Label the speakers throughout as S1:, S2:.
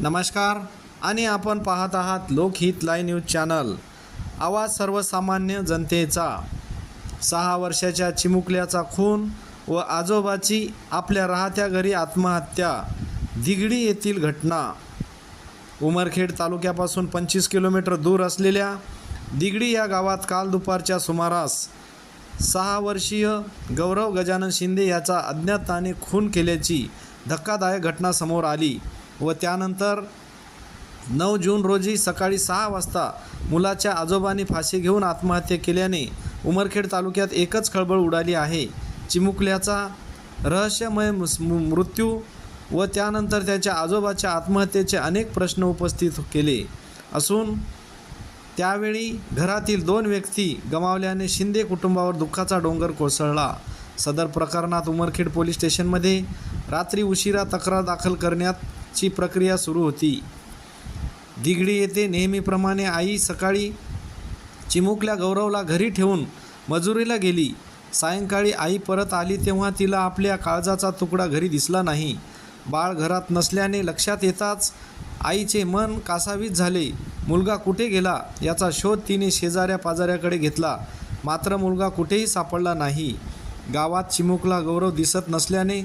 S1: नमस्कार. आणि आपण पाहत आहात लोकहित लाय न्यूज चॅनल. आवाज सर्वसामान्य जनतेचा. सहा वर्षाच्या चिमुकल्याचा खून व आजोबाची आपल्या राहत्या घरी आत्महत्या. दिगडी येथील घटना. उमरखेड तालुक्यापासून पंचवीस किलोमीटर दूर असलेल्या दिगडी या गावात काल दुपारच्या सुमारास सहा वर्षीय गौरव गजानन शिंदे याचा अज्ञाताने खून केल्याची धक्कादायक घटना समोर आली. व त्यानंतर नऊ जून रोजी सकाळी सहा वाजता मुलाच्या आजोबांनी फाशी घेऊन आत्महत्या केल्याने उमरखेड तालुक्यात एकच खळबळ उडाली आहे. चिमुकल्याचा रहस्यमय मृत्यू व त्यानंतर त्याच्या आजोबाच्या आत्महत्येचे अनेक प्रश्न उपस्थित केले. असून त्यावेळी घरातील दोन व्यक्ती गमावल्याने शिंदे कुटुंबावर दुःखाचा डोंगर कोसळला. सदर प्रकरणात उमरखेड पोलीस स्टेशनमध्ये रात्री उशिरा तक्रार दाखल करण्यात ची प्रक्रिया सुरू होती. दिगडी येथे नेहमीप्रमाणे आई सकाळी चिमुकल्या गौरवला घरी ठेवून मजुरीला गेली. सायंकाळी आई परत आली तेव्हा तिला आपल्या काळजाचा तुकडा घरी दिसला नाही. बाळ घरात नसल्याने लक्षात येताच आईचे मन कासावीस झाले. मुलगा कुठे गेला? याचा शोध तिने शेजाऱ्या पाजाऱ्याकडे घेतला. मात्र मुलगा कुठेही सापडला नाही. गावात चिमुकला गौरव दिसत नसल्याने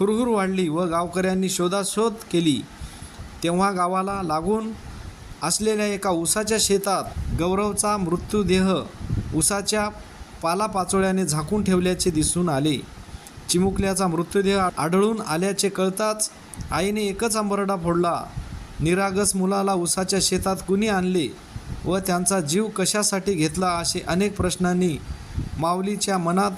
S1: हुरहुर वाढली व गावकऱ्यांनी शोधाशोध केली. तेव्हा गावाला लागून असलेल्या एका उसाच्या शेतात गौरवचा मृत्यूदेह उसाच्या पालापाचोळ्याने झाकून ठेवल्याचे दिसून आले. चिमुकल्याचा मृत्यूदेह आढळून आल्याचे कळताच आईने एकच आंबरडा फोडला. निरागस मुलाला उसाच्या शेतात कुणी आणले व त्यांचा जीव कशासाठी घेतला असे अनेक प्रश्नांनी माऊलीच्या मनात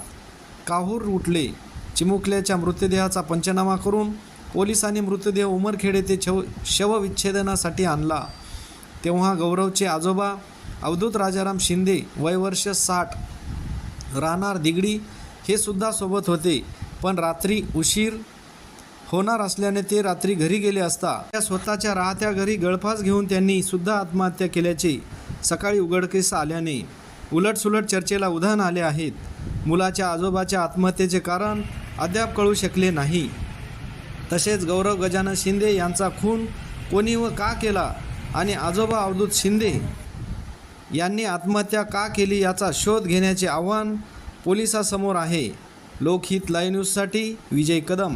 S1: काहूर उठले. चिमुकल्याच्या मृतदेहाचा पंचनामा करून पोलिसांनी मृतदेह उमरखेड येथे शव शवविच्छेदनासाठी आणला. तेव्हा गौरवचे आजोबा अवधूत राजाराम शिंदे वयवर्ष साठ राहणार दिगडी हे सुद्धा सोबत होते. पण रात्री उशीर होणार असल्याने ते रात्री घरी गेले असता. त्या स्वतःच्या राहत्या घरी गळफास घेऊन त्यांनी सुद्धा आत्महत्या केल्याचे सकाळी उघडकीस आल्याने उलटसुलट चर्चेला उधाण आले आहेत. मुलाच्या आजोबाच्या आत्महत्येचे कारण अद्याप कळू शकले नाही. तसेच गौरव गजानन शिंदे यांचा खून कोणी व का केला आणि आजोबा अवधूत शिंदे यांनी आत्महत्या का केली याचा शोध घेण्याचे आव्हान पोलिसासमोर आहे. लोकहित लाईव्ह न्यूजसाठी विजय कदम.